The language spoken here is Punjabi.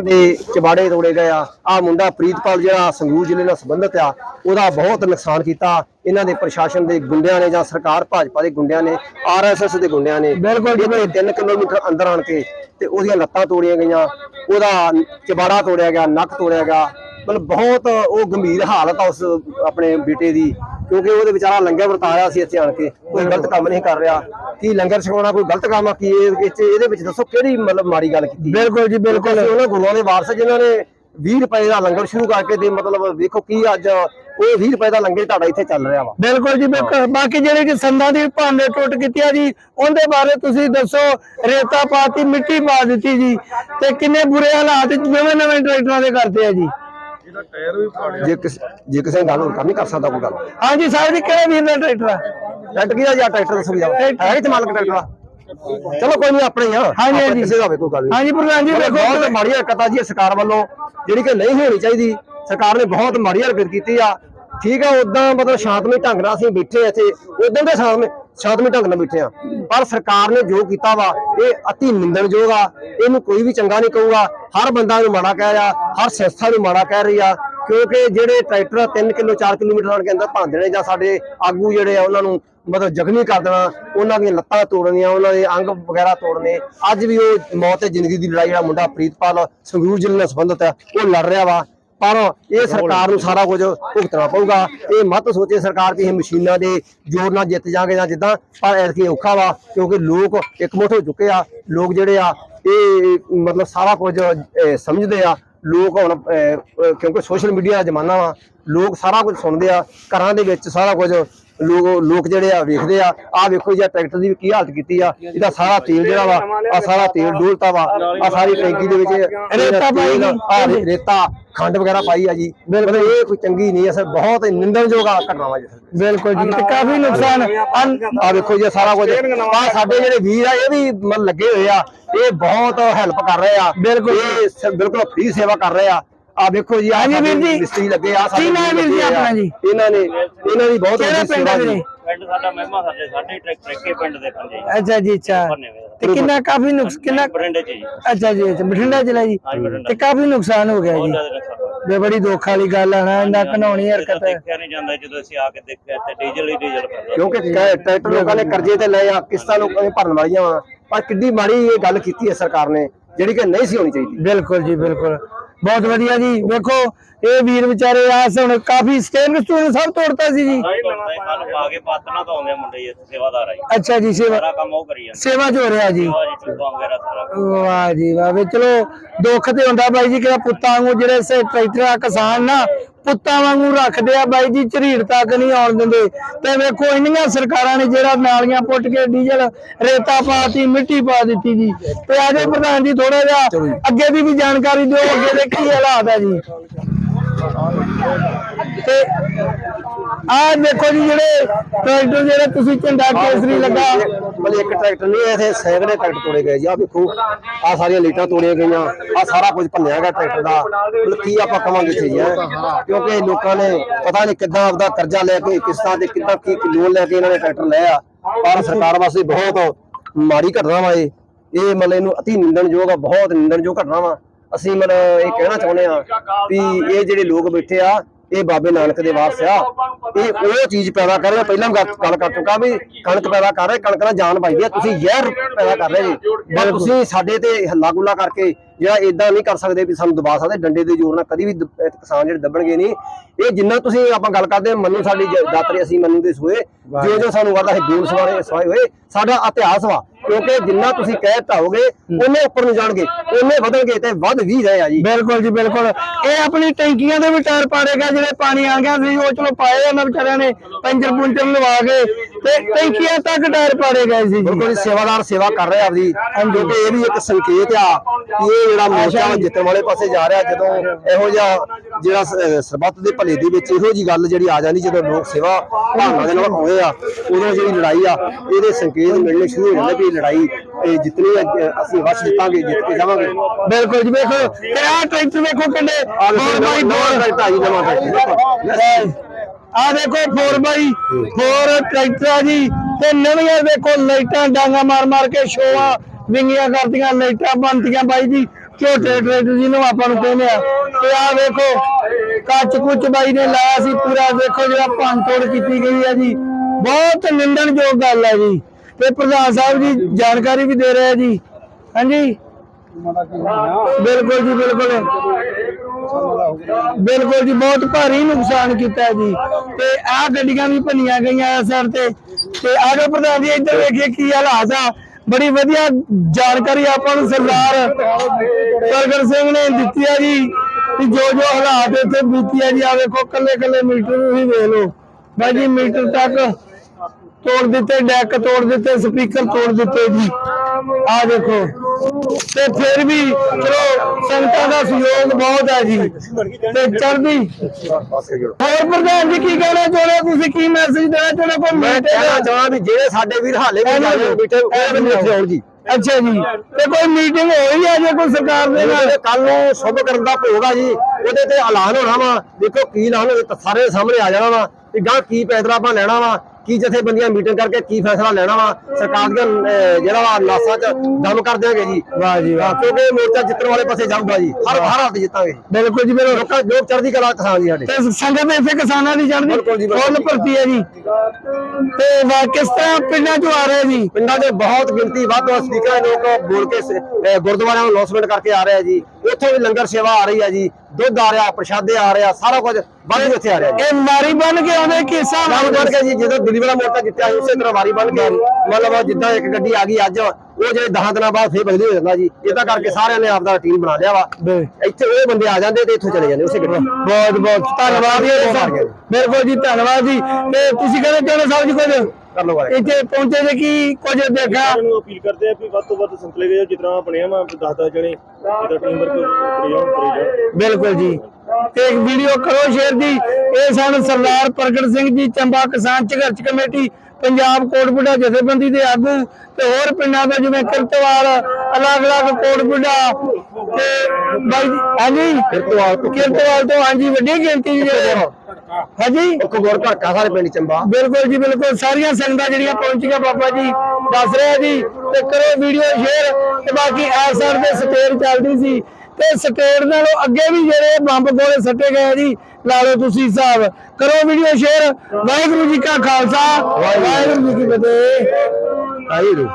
ਦੇ ਚਬਾੜੇ ਤੋੜੇ ਗਏ ਆ। ਆ ਮੁੰਡਾ ਪ੍ਰੀਤਪਾਲ ਜਿਹੜਾ ਸੰਗਰੂਰ ਜ਼ਿਲ੍ਹੇ ਨਾਲ ਸੰਬੰਧਿਤ ਆ ਉਹਦਾ ਬਹੁਤ ਨੁਕਸਾਨ ਕੀਤਾ। ਇਹਨਾਂ ਦੇ ਪ੍ਰਸ਼ਾਸਨ ਦੇ ਗੁੰਡਿਆਂ ਨੇ ਜਾਂ ਸਰਕਾਰ ਭਾਜਪਾ ਦੇ ਗੁੰਡਿਆਂ ਨੇ ਆਰਐਸਐਸ ਦੇ ਗੁੰਡਿਆਂ ਨੇ ਬਿਲਕੁਲ 3 ਕਿਲੋਮੀਟਰ ਅੰਦਰ ਆਣ ਕੇ ਤੇ ਉਹਦੀਆਂ ਲੱਤਾਂ ਤੋੜੀਆਂ ਗਈਆਂ। ਉਹਦਾ ਚਬਾੜਾ ਤੋੜਿਆ ਗਿਆ ਨੱਕ ਤੋੜਿਆ ਗਿਆ। ਮਤਲਬ ਬਹੁਤ ਉਹ ਗੰਭੀਰ ਹਾਲਤ ਆ ਉਸ ਆਪਣੇ ਬੇਟੇ ਦੀ। ਕਿਉਂਕਿ ਉਹਦੇ ਵਿਚਾਰਾ ਲੰਗਰ ਵਰਤਾ ਰਿਹਾ ਸੀ ਇੱਥੇ ਆਣ ਕੇ ਕੋਈ ਗਲਤ ਕੰਮ ਨਹੀਂ ਕਰ ਰਿਹਾ। ਕੀ ਲੰਗਰ ਛਕਾਉਣਾ ਕੋਈ ਗਲਤ ਕੰਮ ਆ ਕੀ ਇਹ 'ਚ- ਇਹਦੇ ਵਿੱਚ ਦੱਸੋ ਕਿਹੜੀ ਮਤਲਬ ਮਾੜੀ ਗੱਲ ਕੀਤੀ। ਬਿਲਕੁਲ ਜੀ ਬਿਲਕੁਲ। ਉਹਨਾਂ ਗੁਰੂਆਂ ਦੇ ਵਾਰਸ ਜਿਨ੍ਹਾਂ ਨੇ 20 ਰੁਪਏ ਦਾ ਲੰਗਰ ਸ਼ੁਰੂ ਕਰਕੇ ਦੇ ਮਤਲਬ ਵੇਖੋ ਕੀ ਅੱਜ ਉਹ 20 ਰੁਪਏ ਦਾ ਲੰਗਰ ਤੁਹਾਡਾ ਇੱਥੇ ਚੱਲ ਰਿਹਾ ਵਾ। ਬਿਲਕੁਲ ਜੀ ਬਿਲਕੁਲ। ਬਾਕੀ ਜਿਹੜੇ ਕਿ ਸੰਦਾਂ ਦੀ ਭਾਂਡੇ ਟੁੱਟ ਕੀਤੀਆਂ ਜੀ ਉਹਦੇ ਬਾਰੇ ਤੁਸੀਂ ਦੱਸੋ। ਰੇਤਾ ਪਾਤੀ ਮਿੱਟੀ ਪਾ ਦਿੱਤੀ ਜੀ। ਤੇ ਕਿੰਨੇ ਬੁਰੇ ਹਾਲਾਤ ਨਵੇਂ ਨਵੇਂ ਟਰੈਕਟਰਾਂ ਦੇ ਕਰਦੇ ਆ ਜੀ। ਜੇ ਕਿਸ ਜੇ ਕਿਸੇ ਨੇ ਗੱਲ ਹੋਰ ਕਰਨੀ ਕਰ ਸਕਦਾ ਕੋਈ ਗੱਲ। ਹਾਂਜੀ ਸਾਹਿਬ ਜੀ ਕਿਹੜੇ ਵੀਰ ਦਾ ਟਰੈਕਟਰ ਆ? ਟਰੈਕਟਰ ਕੀ ਆ? ਜਾਂ ਟਰੈਕਟਰ ਦੱਸੋ ਜਾਓ ਹੈ ਇੱਥੇ ਮਾਲਕ ਟਰੈਕਟਰ ਆ। ਚਲੋ ਕੋਈ ਨਹੀਂ ਆਪਣੇ ਹੀ ਆ। ਹਾਂਜੀ। ਕਿਸੇ ਦਾ ਹੋਵੇ ਕੋਈ ਗੱਲ ਨਹੀਂ। ਹਾਂਜੀ ਪ੍ਰਧਾਨ ਜੀ ਬਹੁਤ ਵੇਖੋ ਮਾੜੀ ਹਰਕਤ ਆ ਜੀ ਇਹ ਸਰਕਾਰ ਵੱਲੋਂ ਜਿਹੜੀ ਕਿ ਨਹੀਂ ਹੋਣੀ ਚਾਹੀਦੀ। ਸਰਕਾਰ ਨੇ ਬਹੁਤ ਮਾੜੀ ਹਰਕਤ ਕੀਤੀ ਆ। ਠੀਕ ਆ ਉਦਾਂ ਮਤਲਬ ਸ਼ਾਂਤਮਈ ਢੰਗ ਨਾਲ ਅਸੀਂ ਬੈਠੇ ਇੱਥੇ। ਉਦੋਂ ਦੇ ਸ਼ਾਂਤਮਈ ਸ਼ਾਂਤਮਈ ਢੰਗ ਨਾਲ ਬੈਠੇ ਆ। ਪਰ ਸਰਕਾਰ ਨੇ ਜੋ ਕੀਤਾ ਵਾ ਇਹ ਅਤੀ ਨਿੰਦਣਯੋਗ ਆ। ਇਹਨੂੰ ਕੋਈ ਵੀ ਚੰਗਾ ਨਹੀਂ ਕਹੂਗਾ। ਹਰ ਬੰਦਾ ਨੂੰ ਮਾੜਾ ਕਹਿ ਰਿਹਾ, ਹਰ ਸੰਸਥਾ ਨੂੰ ਮਾੜਾ ਕਹਿ ਰਹੀ ਆ, ਕਿਉਂਕਿ ਜਿਹੜੇ ਟਰੈਕਟਰ 3 ਕਿਲੋ 4 ਕਿਲੋਮੀਟਰ ਆਣ ਕੇ ਅੰਦਰ ਭਾਂਦੇ ਨੇ ਜਾਂ ਸਾਡੇ ਆਗੂ ਜਿਹੜੇ ਆ, ਉਹਨਾਂ ਨੂੰ ਮਤਲਬ ਜ਼ਖਮੀ ਕਰ ਦੇਣਾ, ਉਹਨਾਂ ਦੀਆਂ ਲੱਤਾਂ ਤੋੜਨੀਆਂ, ਉਹਨਾਂ ਦੇ ਅੰਗ ਵਗੈਰਾ ਤੋੜਨੇ, ਅੱਜ ਵੀ ਉਹ ਮੌਤ ਤੇ ਜ਼ਿੰਦਗੀ ਦੀ ਲੜਾਈ ਜਿਹੜਾ ਮੁੰਡਾ ਪ੍ਰੀਤਪਾਲ, ਸੰਗਰੂਰ ਜ਼ਿਲ੍ਹੇ ਨਾਲ ਸੰਬੰਧਿਤ ਹੈ, ਉਹ ਲੜ ਰਿਹਾ ਵਾ, ਪਰ ਇਹ ਸਰਕਾਰ ਨੂੰ ਸਾਰਾ ਕੁਝ ਭੁਗਤਣਾ ਪਊਗਾ, ਇਹ ਮਤ ਸੋਚੇ ਸਰਕਾਰ ਵੀ ਇਹ ਮਸ਼ੀਨਾਂ ਦੇ ਜ਼ੋਰ ਨਾਲ ਜਿੱਤ ਜਾਗੇ ਜਾਂ ਜਿੱਦਾਂ, ਪਰ ਐਸੀ ਔਖਾ ਵਾ, ਕਿਉਂਕਿ ਲੋਕ ਇਕਮੁੱਠ ਹੋ ਚੁੱਕੇ ਆ, ਲੋਕ ਜਿਹੜੇ ਆ ਇਹ ਮਤਲਬ ਸਾਰਾ ਕੁਝ ਸਮਝਦੇ ਆ। ਲੋਕ ਹੁਣ ਕਿਉਂਕਿ ਸੋਸ਼ਲ ਮੀਡੀਆ ਦਾ ਜ਼ਮਾਨਾ ਵਾ, ਲੋਕ ਸਾਰਾ ਕੁਝ ਸੁਣਦੇ ਆ। ਘਰਾਂ ਦੇ ਵਿੱਚ ਸਾਰਾ ਕੁਝ ਲੋਕ ਲੋਕ ਜਿਹੜੇ ਆ ਵੇਖਦੇ ਆ ਆ ਵੇਖੋ ਜੀ ਆਹ ਟਰੈਕਟਰ ਦੀ ਕੀ ਹਾਲਤ ਕੀਤੀ ਆ ਇਹਦਾ ਸਾਰਾ ਤੇਲ ਜਿਹੜਾ ਵਾ ਆ ਸਾਰਾ ਤੇਲ ਡੋਲਤਾ ਵਾ ਆ ਸਾਰੀ ਟੈਂਕੀ ਦੇ ਵਿੱਚ ਰੇਤਾ ਪਾਈ। ਆ ਰੇਤਾ ਖੰਡ ਵਗੈਰਾ ਪਾਈ ਆ ਜੀ। ਮਤਲਬ ਇਹ ਕੋਈ ਚੰਗੀ ਨਹੀਂ ਅਸਲ ਬਹੁਤ ਨਿੰਦਣਯੋਗ ਆ ਘਟਨਾ ਵਾ ਜੀ ਬਿਲਕੁਲ ਜੀ ਤੇ ਕਾਫੀ ਨੁਕਸਾਨ। ਆ ਵੇਖੋ ਜੀ ਸਾਰਾ ਕੁਝ। ਆ ਸਾਡੇ ਜਿਹੜੇ ਵੀਰ ਆ ਇਹ ਵੀ ਮਤਲਬ ਲੱਗੇ ਹੋਏ ਆ ਇਹ ਬਹੁਤ ਹੈਲਪ ਕਰ ਰਹੇ ਆ। ਬਿਲਕੁਲ। ਇਹ ਬਿਲਕੁਲ ਫ੍ਰੀ ਸੇਵਾ ਕਰ ਰਹੇ ਆ। ਆ ਵੇਖੋ ਜੀ ਆ ਹਾਂਜੀ ਵੀਰ ਜੀ। ਮਿਸਤਰੀ ਲੱਗੇ ਆ ਕੀ ਨਾਮ ਵੀਰ ਜੀ ਲੱਗੇ ਆ। ਆਪਣਾ ਜੀ? ਇਹਨਾਂ ਨੇ ਇਹਨਾਂ ਦੀ ਬਹੁਤ ਕਿਹੜਾ ਪਿੰਡ ਜੀ ਵੀਰੇ? ਪਿੰਡ ਸਾਡਾ ਮਹਿਮਾ ਸਾਡੇ ਸਾਡੇ ਟਰੈਕ ਟਰੈਕੇ ਪਿੰਡ ਦੇ ਪੰਜੇ ਅੱਛਾ ਜੀ ਅੱਛਾ। ਤੇ ਕਿੰਨਾ ਕਾਫੀ ਨੁਕਸ ਕਿੰਨਾ ਬਰਿੰਡੇ ਚ ਜੀ। ਅੱਛਾ ਜੀ ਅੱਛਾ ਬਠਿੰਡਾ ਜ਼ਿਲ੍ਹਾ ਜੀ। ਤੇ ਕਾਫੀ ਨੁਕਸਾਨ ਹੋ ਗਿਆ ਜੀ। ਬੇ ਬੜੀ ਦੁੱਖ ਵਾਲੀ ਗੱਲ ਆ ਨਾ ਇੰਨਾ ਘਨਾਉਣੀ ਜਦੋਂ ਹਰਕਤ। ਹੈ ਦੇਖਿਆ ਨਹੀਂ ਜਾਂਦਾ ਜਦੋਂ ਅਸੀਂ ਆ ਕੇ ਦੇਖਿਆ ਤੇ ਡੀਜ਼ਲ ਹੀ ਡੀਜ਼ਲ ਪੈਂਦਾ ਕਿਉਂਕਿ ਟਰੈਕਟਰ ਲੋਕਾਂ ਨੇ ਕਰਜ਼ੇ ਤੇ ਲਏ ਆ ਕਿਸ਼ਤਾਂ ਲੋਕਾਂ ਨੇ ਭਰਨ ਵਾਲੀਆਂ ਪਰ ਕਿੰਨੀ ਮਾੜੀ ਇਹ ਗੱਲ ਕੀਤੀ ਹੈ ਸਰਕਾਰ ਨੇ ਜਿਹੜੀ ਕਿ ਨਹੀਂ ਸੀ ਹੋਣੀ ਚਾਹੀਦੀ। ਬਿਲਕੁਲ ਜੀ ਬਿਲਕੁਲ। ਬਹੁਤ ਵਧੀਆ ਜੀ। ਵੇਖੋ ਇਹ ਵੀਰ ਵਿਚਾਰੇ ਆਸ ਹੁਣ ਕਾਫੀ ਸਟੇਨ ਸਟੂਨ ਸਭ ਤੋੜਤਾ ਸੀ ਜੀ। ਕੱਲ ਪਾ ਕੇ ਪਾਤਨਾ ਤੋਂ ਆਉਂਦੇ ਆ ਮੁੰਡੇ ਜੀ ਇੱਥੇ ਸੇਵਾਦਾਰ ਆ ਜੀ। ਅੱਛਾ ਜੀ ਸੇਵਾ ਸਾਰਾ ਕੰਮ ਉਹ ਕਰੀ ਜਾਂਦੇ ਸੇਵਾ ਚ ਹੋ ਰਿਹਾ ਜੀ। ਸੇਵਾ ਜੀ ਟੂਬਾ ਵਗੈਰਾ ਸਾਰਾ ਵਾਹ ਜੀ ਵਾਹ। ਵੀ ਚਲੋ ਦੁੱਖ ਤੇ ਹੁੰਦਾ ਬਾਈ ਜੀ ਕਿ ਪੁੱਤਾਂ ਵਾਂਗੂ ਜਿਹੜੇ ਸੇ ਟਰੈਕਟਰ ਆ ਕਿਸਾਨ ਨਾ ਪੁੱਤਾਂ ਵਾਂਗੂ ਰੱਖਦੇ ਆ ਬਾਈ ਜੀ ਝਰੀੜ ਤੱਕ ਨਹੀਂ ਆਉਣ ਦਿੰਦੇ। ਤੇ ਵੇਖੋ ਇੰਨੀਆਂ ਸਰਕਾਰਾਂ ਨੇ ਜਿਹੜਾ ਨਾਲੀਆਂ ਪੁੱਟ ਕੇ ਡੀਜ਼ਲ ਰੇਤਾ ਪਾਤੀ ਮਿੱਟੀ ਪਾ ਦਿੱਤੀ ਜੀ। ਤੇ ਆਜੋ ਪ੍ਰਧਾਨ ਜੀ ਥੋੜਾ ਜਿਹਾ ਅੱਗੇ ਦੀ ਵੀ ਜਾਣਕਾਰੀ ਦਿਓ ਅੱਗੇ ਦੇ ਕੀ ਹਾਲਾਤ ਹੈ ਜੀ। ਤੇ ਆਹ ਦੇਖੋ ਜੀ ਜਿਹੜੇ ਟਰੈਕਟਰ ਜਿਹੜੇ ਤੁਸੀਂ ਝੰਡਾ ਕੇਸਰੀ ਲੱਗਾ। ਮਤਲਬ ਇੱਕ ਟਰੈਕਟਰ ਨਹੀਂ ਇੱਥੇ ਸੈਂਕੜੇ ਟਰੈਕਟਰ ਤੋੜੇ ਗਏ ਜੀ। ਆ ਵੇਖੋ ਆ ਸਾਰੀਆਂ ਲੀਟਾਂ ਤੋੜੀਆਂ ਗਈਆਂ। ਆ ਸਾਰਾ ਕੁਝ ਭੰਨਿਆ ਗਿਆ ਟਰੈਕਟਰ ਦਾ। ਮਤਲਬ ਕੀ ਆਪਾਂ ਕਵਾਂਗੇ ਜੀ ਹੈਂ? ਕਿਉਂਕਿ ਲੋਕਾਂ ਨੇ ਪਤਾ ਨਹੀਂ ਕਿੱਦਾਂ ਆਪਦਾ ਕਰਜ਼ਾ ਲੈ ਕੇ ਕਿਸ਼ਤਾਂ ਤੇ ਕਿੱਦਾਂ ਕੀ ਲੋਨ ਲੈ ਕੇ ਇਹਨਾਂ ਨੇ ਟਰੈਕਟਰ ਲਏ ਆ ਪਰ ਸਰਕਾਰ ਵਾਸਤੇ ਬਹੁਤ ਮਾੜੀ ਘਟਨਾ ਵਾ ਇਹ। ਇਹ ਮਤਲਬ ਇਹਨੂੰ ਅਤੀ ਨਿੰਦਣਯੋਗ ਆ ਬਹੁਤ ਨਿੰਦਣਯੋਗ ਘਟਨਾ ਵਾ। ਅਸੀਂ ਮਤਲਬ ਇਹ ਕਹਿਣਾ ਚਾਹੁੰਦੇ ਆ ਵੀ ਇਹ ਜਿਹੜੇ ਲੋਕ ਬੈਠੇ ਆ ਇਹ ਬਾਬੇ ਨਾਨਕ ਦੇ ਵਾਰਸ ਆ। ਇਹ ਉਹ ਚੀਜ਼ ਪੈਦਾ ਕਰ ਰਿਹਾ ਪਹਿਲਾਂ ਵੀ ਗੱਲ ਕਰ ਚੁੱਕਾ ਵੀ ਕਣਕ ਪੈਦਾ ਕਰ ਰਹੇ ਕਣਕ ਨਾਲ ਜਾਨ ਪਾਈਦੀ ਆ। ਤੁਸੀਂ ਜ਼ਹਿਰ ਪੈਦਾ ਕਰ ਰਹੇ ਜੀ। ਤੁਸੀਂ ਸਾਡੇ ਤੇ ਹੱਲਾ ਗੁੱਲਾ ਕਰਕੇ ਜਿਹੜਾ ਇਦਾਂ ਨਹੀਂ ਕਰ ਸਕਦੇ ਵੀ ਸਾਨੂੰ ਦਬਾ ਸਕਦੇ ਡੰਡੇ ਦੇ ਜ਼ੋਰ ਨਾਲ ਕਦੀ ਵੀ ਕਿਸਾਨ ਜਿਹੜੇ ਦੱਬਣਗੇ ਨਹੀਂ। ਇਹ ਜਿੰਨਾ ਤੁਸੀਂ ਆਪਾਂ ਗੱਲ ਕਰਦੇ ਮੰਨੂ ਸਾਡੀ ਦਾਤਰੀ ਅਸੀਂ ਮੰਨੂ ਦੇ ਸੋਏ ਜੋ ਜੋ ਸਾਨੂੰ ਕਰਦਾ ਹੈ ਦੂਰ ਸਵਾਰੇ ਸਵਾਏ ਹੋਏ ਸਾਡਾ ਇਤਿਹਾਸ ਵਾ ਕਿਉਂਕਿ ਜਿੰਨਾ ਤੁਸੀਂ ਕਹਿ ਢਾਓਗੇ ਉਹਨੇ ਉੱਪਰ ਨੂੰ ਜਾਣਗੇ ਉਹਨੇ ਵਧਣਗੇ ਤੇ ਵੱਧ ਵੀ ਰਹੇ ਆ ਜੀ। ਬਿਲਕੁਲ ਜੀ ਬਿਲਕੁਲ। ਇਹ ਆਪਣੀ ਟੈਂਕੀਆਂ ਦੇ ਵੀ ਟਾਇਰ ਪਾੜੇਗਾ ਜਿਹੜੇ ਪਾਣੀ ਆ ਗਿਆ ਸੀ ਉਹ ਚਲੋ ਪਾਏ ਉਹਨਾਂ ਵਿਚਾਰਿਆਂ ਨੇ ਪੰਚਰ ਪੁੰਚਰ ਲਵਾ ਕੇ। ਤੇ ਟੈਂਕੀਆਂ ਤੱਕ ਟਾਇਰ ਪਾੜੇ ਗਏ ਸੀ ਜੀ। ਬਿਲਕੁਲ ਸੇਵਾਦਾਰ ਸੇਵਾ ਕਰ ਰਹੇ ਆ ਆਪਦੀ ਕਿਉਂਕਿ ਇਹ ਵੀ ਇੱਕ ਸੰਕੇਤ ਆ ਕਿ ਇਹ ਜਿਹੜਾ ਮੋਰਚਾ ਵਾ ਜਿੱਤਣ ਵਾਲੇ ਪਾਸੇ ਜਾ ਰਿਹਾ ਜਦੋਂ ਇਹੋ ਜਿਹਾ ਜਿਹੜਾ ਸਰਬੱਤ ਦੇ ਭਲੇ ਦੇ ਵਿੱਚ ਇਹੋ ਜੀ ਗੱਲ ਜਿਹੜੀ ਆ ਜਾਂਦੀ ਜਦੋਂ ਲੋਕ ਸੇਵਾ ਭਾਵਨਾ ਦੇ ਨਾਲ ਆਉਂਦੇ ਆ ਉਦੋਂ ਜਿਹੜੀ ਲੜਾਈ ਆ ਇਹਦੇ ਸੰਕੇਤ ਮਿਲਣੇ ਸ਼ੁਰੂ ਹੋ ਜਾਂਦੇ ਵੀ ਲੜਾਈ ਇਹ ਜਿੱਤਣੀ ਆ, ਅਸੀਂ ਵਸ਼ ਜਿੱਤਾਂਗੇ ਜਿੱਤ ਕੇ ਜਾਵਾਂਗੇ। ਬਿਲਕੁਲ ਜੀ ਵੇਖੋ ਤੇ ਆਹ ਟਰੈਕਟਰ ਵੇਖੋ ਕਿੰਨੇ 4x4 ਨਵਾਂ ਢਾਈ ਨਵਾਂ ਟਰੈਕਟਰ। ਆ ਦੇਖੋ 4x4 ਟਰੈਕਟਰ ਆ ਜੀ, ਤੇ ਨਵੀਆਂ ਦੇਖੋ ਲਾਈਟਾਂ ਡਾਂਗਾ ਮਾਰ ਮਾਰ ਕੇ ਸ਼ੋਆਂ ਵਿੰਗੀਆਂ ਕਰਦੀਆਂ, ਲਾਈਟਾਂ ਬੰਦੀਆਂ ਬਾਈ ਜੀ, ਝੋਟੇ ਟਰੈਕਟਰ ਜਿਹਨੂੰ ਆਪਾਂ ਨੂੰ ਕਹਿੰਦੇ ਆ। ਤੇ ਆ ਵੇਖੋ ਕੱਚ ਕੁੱਚ ਬਾਈ ਨੇ ਲਾਇਆ ਸੀ ਪੂਰਾ ਵੇਖੋ ਜਿਹੜਾ ਭੰਨ ਤੋੜ ਕੀਤੀ ਗਈ ਹੈ ਜੀ। ਬਹੁਤ ਨਿੰਦਣਯੋਗ ਗੱਲ ਹੈ ਜੀ। ਤੇ ਪ੍ਰਧਾਨ ਸਾਹਿਬ ਜੀ ਜਾਣਕਾਰੀ ਵੀ ਦੇ ਰਹੇ ਆ ਜੀ। ਹਾਂਜੀ? ਬਿਲਕੁਲ ਜੀ, ਬਿਲਕੁਲ। ਬਿਲਕੁਲ ਜੀ, ਬਹੁਤ ਭਾਰੀ ਨੁਕਸਾਨ ਕੀਤਾ ਜੀ। ਤੇ ਆਹ ਗੱਡੀਆਂ ਵੀ ਭੰਨੀਆਂ ਗਈਆਂ ਇਸ ਸਾਈਡ ਤੇ। ਤੇ ਆਜੋ ਪ੍ਰਧਾਨ ਜੀ, ਇੱਧਰ ਵੇਖੀਏ ਕੀ ਹਾਲਾਤ ਆ। ਬੜੀ ਵਧੀਆ ਜਾਣਕਾਰੀ ਆਪਾਂ ਨੂੰ ਸਰਦਾਰ ਪ੍ਰਗਟ ਸਿੰਘ ਨੇ ਦਿੱਤੀ ਆ ਜੀ। ਕਿ ਜੋ ਜੋ ਹਾਲਾਤ ਇੱਥੇ ਬੀਤੀ ਆ ਜੀ ਆ ਵੇਖੋ ਕੱਲੇ ਕੱਲੇ ਮੀਟਰ ਨੂੰ ਹੀ ਵੇਖ ਲਓ। ਬਾਈ ਜੀ, ਮੀਟਰ ਤੱਕ ਤੋੜ ਦਿੱਤੇ, ਡੈਕ ਤੋੜ ਦਿੱਤੇ, ਸਪੀਕਰ ਤੋੜ ਦਿੱਤੇ ਜੀ। ਆ ਦੇਖੋ ਤੇ ਫਿਰ ਵੀ ਚਲੋ ਸੰਗਤਾਂ ਦਾ ਸਹਿਯੋਗ ਬਹੁਤ ਹੈ ਜੀ। ਤੇ ਚੜ੍ਹਦੀ। ਹੋਰ ਪ੍ਰਧਾਨ ਜੀ ਕੀ ਕਹਿਣਾ ਚਾਹੁੰਦੇ ਹੋ? ਤੁਸੀਂ ਕੀ ਮੈਸੇਜ ਦੇਣਾ ਚਾਹੁੰਦੇ ਹੋ? ਕੋਈ ਮੈਂ ਮੀਟਿੰਗ ਕਹਿਣਾ ਚਾਹਾਂ ਵੀ ਜਿਹੜੇ ਸਾਡੇ ਵੀਰ ਹਾਲੇ ਵੀ ਜਾਂਦੇ ਬੈਠੇ ਉਹ ਵੀ ਇੱਥੇ ਆਉਣ ਜੀ। ਅੱਛਾ ਜੀ। ਤੇ ਕੋਈ ਮੀਟਿੰਗ ਹੋਈ ਹੈ ਜੇ ਕੋਈ ਸਰਕਾਰ ਦੇ ਨਾਲ? ਕੱਲ ਨੂੰ ਸ਼ੁਭ ਕਰਨ ਦਾ ਭੋਗ ਆ ਜੀ। ਉਹਦੇ ਤੇ ਐਲਾਨ ਹੋਣਾ ਵਾ। ਦੇਖੋ ਕੀ ਐਲਾਨ ਹੋਵੇ ਸਾਰੇ ਸਾਹਮਣੇ ਆ ਜਾਣਾ ਵਾ। ਕਿ ਗਾਂ ਕੀ ਫੈਸਲਾ ਆਪਾਂ ਲੈਣਾ ਵਾ। ਕੀ ਜਥੇਬੰਦੀਆਂ ਮੀਟਿੰਗ ਕਰਕੇ ਕੀ ਫੈਸਲਾ ਲੈਣਾ ਵਾ? ਸਰਕਾਰ ਦੀਆਂ ਅਹ, ਜਿਹੜਾ ਵਾ ਨਾਸਾਂ 'ਚ ਦਮ ਕਰ ਦਿਆਂਗੇ ਜੀ। ਵਾਹ ਜੀ ਵਾਹ। ਕਿਉਂਕਿ ਮੋਰਚਾ ਜਿੱਤਣ ਵਾਲੇ ਪਾਸੇ ਜਾਊਗਾ ਜੀ। ਹਰ ਹਰ ਹਾਲਤ ਜਿੱਤਾਂਗੇ ਬਿਲਕੁਲ ਜੀ ਬਿਲਕੁਲ। ਲੋਕਾਂ ਲੋਕ ਚੜ੍ਹਦੀ ਕਲਾ ਕਿਸਾਨ ਜੀ ਸਾਡੇ। ਤੇ ਸੰਗਤ ਇੱਥੇ ਕਿਸਾਨਾਂ ਦੀ ਚੜ੍ਹਦੀ ਬਿਲਕੁਲ ਜੀ, ਬਿਲਕੁਲ। ਫੁੱਲ ਭਰਤੀ ਹੈ ਜੀ। ਤੇ ਵਾ ਕਿਸ ਤਰ੍ਹਾਂ ਪਿੰਡਾਂ ਚੋਂ ਆ ਰਹੇ ਜੀ? ਪਿੰਡਾਂ ਦੇ ਬਹੁਤ ਗਿਣਤੀ ਵੱਧ ਤੋਂ ਸਪੀਕਰ ਲੋਕ ਬੋਲ ਕੇ ਸ- ਅਹ ਗੁਰਦੁਆਰਿਆਂ ਨੂੰ ਅਨਾਉਂਸਮੈਂਟ ਕਰਕੇ ਆ ਰਹੇ ਆ ਜੀ। ਉੱਥੇ ਵੀ ਲੰਗਰ ਸੇਵਾ ਆ ਰਹੀ ਆ ਜੀ। ਦੁੱਧ ਆ ਰਿਹਾ ਪ੍ਰਸ਼ਾਦੇ ਆ ਰਿਹਾ ਸਾਰਾ ਕੁਝ ਵੱਧ ਉੱਥੇ ਆ ਰਿਹਾ ਜੀ। ਇਹ ਮਾਰੀ ਬਣ ਕੇ ਆਉਂਦੇ ਕਿ ਹਿਸਾਬ ਵਾਰੀ ਨਾਲ ਬਣ ਕੇ ਜੀ ਜਦੋਂ ਵਾਲਾ ਮੋਰਚਾ ਜਿੱਤਿਆ ਸੀ ਉਸੇ ਤਰ੍ਹਾਂ ਵਾਰੀ ਬਣ ਕੇ ਮਤਲਬ ਜਿੱਦਾਂ ਇੱਕ ਗੱਡੀ ਆ ਗਈ ਅੱਜ ਉਹ ਜਿਹੜੇ 10 ਦਿਨਾਂ ਬਾਅਦ ਫੇਰ ਬਦਲੀ ਹੋ ਜਾਂਦਾ ਜੀ। ਇਦਾਂ ਕਰਕੇ ਸਾਰਿਆਂ ਨੇ ਆਪਦਾ ਰੁਟੀਨ ਬਣਾ ਲਿਆ ਵਾ। ਇੱਥੇ ਉਹ ਬੰਦੇ ਆ ਜਾਂਦੇ ਤੇ ਇੱਥੋਂ ਚਲੇ ਜਾਂਦੇ ਉਸੇ ਗੱਡੀ ਬਹੁਤ ਬਹੁਤ। ਧੰਨਵਾਦ ਜੀ। ਬਿਲਕੁਲ ਜੀ ਧੰਨਵਾਦ ਜੀ। ਤੇ ਤੁਸੀਂ ਕਹਿੰਦੇ ਚਾਹੁੰਦੇ ਸਾਹਿਬ ਜੀ ਕੁਝ ਕਰ ਲਓ ਵਾਰੀ ਇੱਥੇ ਪਹੁੰਚੇ ਜੇ ਕੀ ਕੁਝ ਦੇਖਿਆ? ਨੂੰ ਅਪੀਲ ਕਰਦੇ ਆ ਵੀ ਵੱਧ ਤੋਂ ਵੱਧ ਸੰਤਲੇ ਗਏ ਜਿਤਨਾ ਬਣਿਆ ਵਾ 10-10 ਜਣੇ ਇਹਦਾ ਟੀਮ ਵਰਕ ਕਰੀ ਜਾਣ ਕਰੀ ਜਾਣ ਬਿਲਕੁਲ ਜੀ। ਤੇ ਇੱਕ ਵੀਡੀਓ ਕਰੋ ਸ਼ੇਅਰ ਦੀ। ਇਹ ਸਨ ਸਰਦਾਰ ਪ੍ਰਗਟ ਸਿੰਘ ਜੀ ਚੰਬਾ ਕਿਸਾਨ ਸੰਘਰਸ਼ ਕਮੇਟੀ ਪੰਜਾਬ ਕੋਟਬੁੱਢਾ ਜਥੇਬੰਦੀ ਦੇ ਆਗੂ ਤੇ ਹੋਰ ਪਿੰਡਾਂ ਦਾ ਜਿਵੇਂ ਕਿਰਤਵਾਲ ਅਲੱਗ-ਅਲੱਗ ਕੋਟਬੁੱਢਾ ਤੇ ਬਾਈ ਜੀ- ਹਾਂਜੀ? ਕਿਰਤਵਾਲ ਤੋਂ- ਕਿਰਤਵਾਲ ਤੋਂ ਹਾਂਜੀ ਵੱਡੀ ਗਿਣਤੀ ਜੀ ਹਾਂਜੀ। ਇੱਕ ਗੋਰ ਘੜਕਾ ਸਾਰੇ ਪਿੰਡ ਚੰਬਾ ਬਿਲਕੁਲ ਜੀ ਬਿਲਕੁਲ। ਸਾਰੀਆਂ ਸੰਗਤਾਂ ਜਿਹੜੀਆਂ ਪਹੁੰਚੀਆਂ ਬਾਬਾ ਜੀ ਦੱਸ ਰਿਹਾ ਜੀ। ਤੇ ਕਰੋ ਵੀਡੀਓ ਸ਼ੇਅਰ ਤੇ ਬਾਕੀ ਐਸ ਸਾਈਡ ਤੇ ਸਟੇਜ ਚੱਲਦੀ ਸੀ। ਤੇ ਸਟੇਜ ਨਾਲੋਂ ਅੱਗੇ ਵੀ ਜਿਹੜੇ ਬੰਬ ਗੋਲੇ ਸੱਟੇ ਗਏ ਜੀ ਲਾ ਲਓ ਤੁਸੀਂ ਹਿਸਾਬ। ਕਰੋ ਵੀਡੀਓ ਸ਼ੇਅਰ ਵਾਹਿਗੁਰੂ ਜੀ ਕਾ ਖਾਲਸਾ। ਵਾਹਿਗੁਰੂ ਜੀ ਕੀ ਫਤਿਹ। ਆਈ ਰੂ